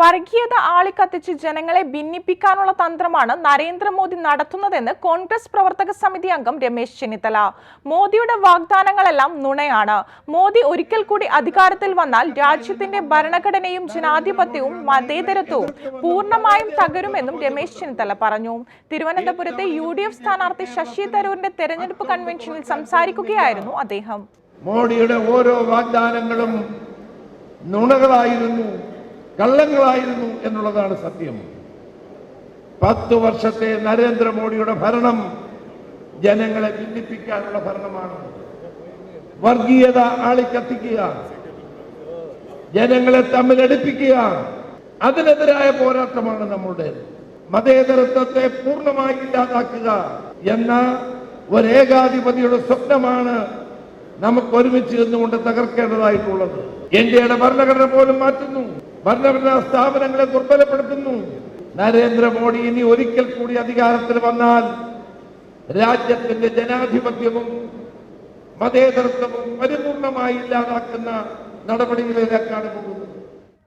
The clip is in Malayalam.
വർഗീയത ആളിക്കത്തിച്ച് ജനങ്ങളെ ഭിന്നിപ്പിക്കാനുള്ള തന്ത്രമാണ് നരേന്ദ്രമോദി നടത്തുന്നതെന്ന് കോൺഗ്രസ് പ്രവർത്തക സമിതി അംഗം രമേശ് ചെന്നിത്തല. മോദിയുടെ വാഗ്ദാനങ്ങളെല്ലാം നുണയാണ്. മോദി ഒരിക്കൽ കൂടി അധികാരത്തിൽ വന്നാൽ രാജ്യത്തിന്റെ ഭരണഘടനയും ജനാധിപത്യവും മതേതരത്വവും പൂർണമായും തകരുമെന്നും രമേശ് ചെന്നിത്തല പറഞ്ഞു. തിരുവനന്തപുരത്തെ യു ഡി എഫ് സ്ഥാനാർത്ഥി ശശി തരൂരിന്റെ തെരഞ്ഞെടുപ്പ് കൺവെൻഷനിൽ സംസാരിക്കുകയായിരുന്നു അദ്ദേഹം. മോഡിയുടെ ഓരോ വാഗ്ദാനങ്ങളും നുണകളായിരുന്നു. കള്ളങ്ങളായിരുന്നു എന്നുള്ളതാണ് സത്യം. പത്ത് വർഷത്തെ നരേന്ദ്രമോദിയുടെ ഭരണം ജനങ്ങളെ ഭിന്നിപ്പിക്കാനുള്ള ഭരണമാണ്. വർഗീയത ആളിക്കത്തിക്കുക. ജനങ്ങളെ തമ്മിലടിപ്പിക്കുക അതിനെതിരായ പോരാട്ടമാണ് നമ്മളുടെ മതേതരത്വത്തെ പൂർണമായി ഇല്ലാതാക്കുക എന്ന ഒരേകാധിപതിയുടെ സ്വപ്നമാണ് നമുക്ക് ഒരുമിച്ച് നിന്നുകൊണ്ട് തകർക്കേണ്ടതായിട്ടുള്ളത്. ഇന്ത്യയുടെ ഭരണഘടന പോലും മാറ്റുന്നു. ഭരണഘടനാ സ്ഥാപനങ്ങളെ ദുർബലപ്പെടുത്തുന്നു. നരേന്ദ്രമോദി ഇനി ഒരിക്കൽ കൂടി അധികാരത്തിൽ വന്നാൽ രാജ്യത്തിന്റെ ജനാധിപത്യവും മതേതരത്വവും പരിപൂർണമായി ഇല്ലാതാക്കുന്ന നടപടികളിലേക്കാണ് പോകുന്നത്.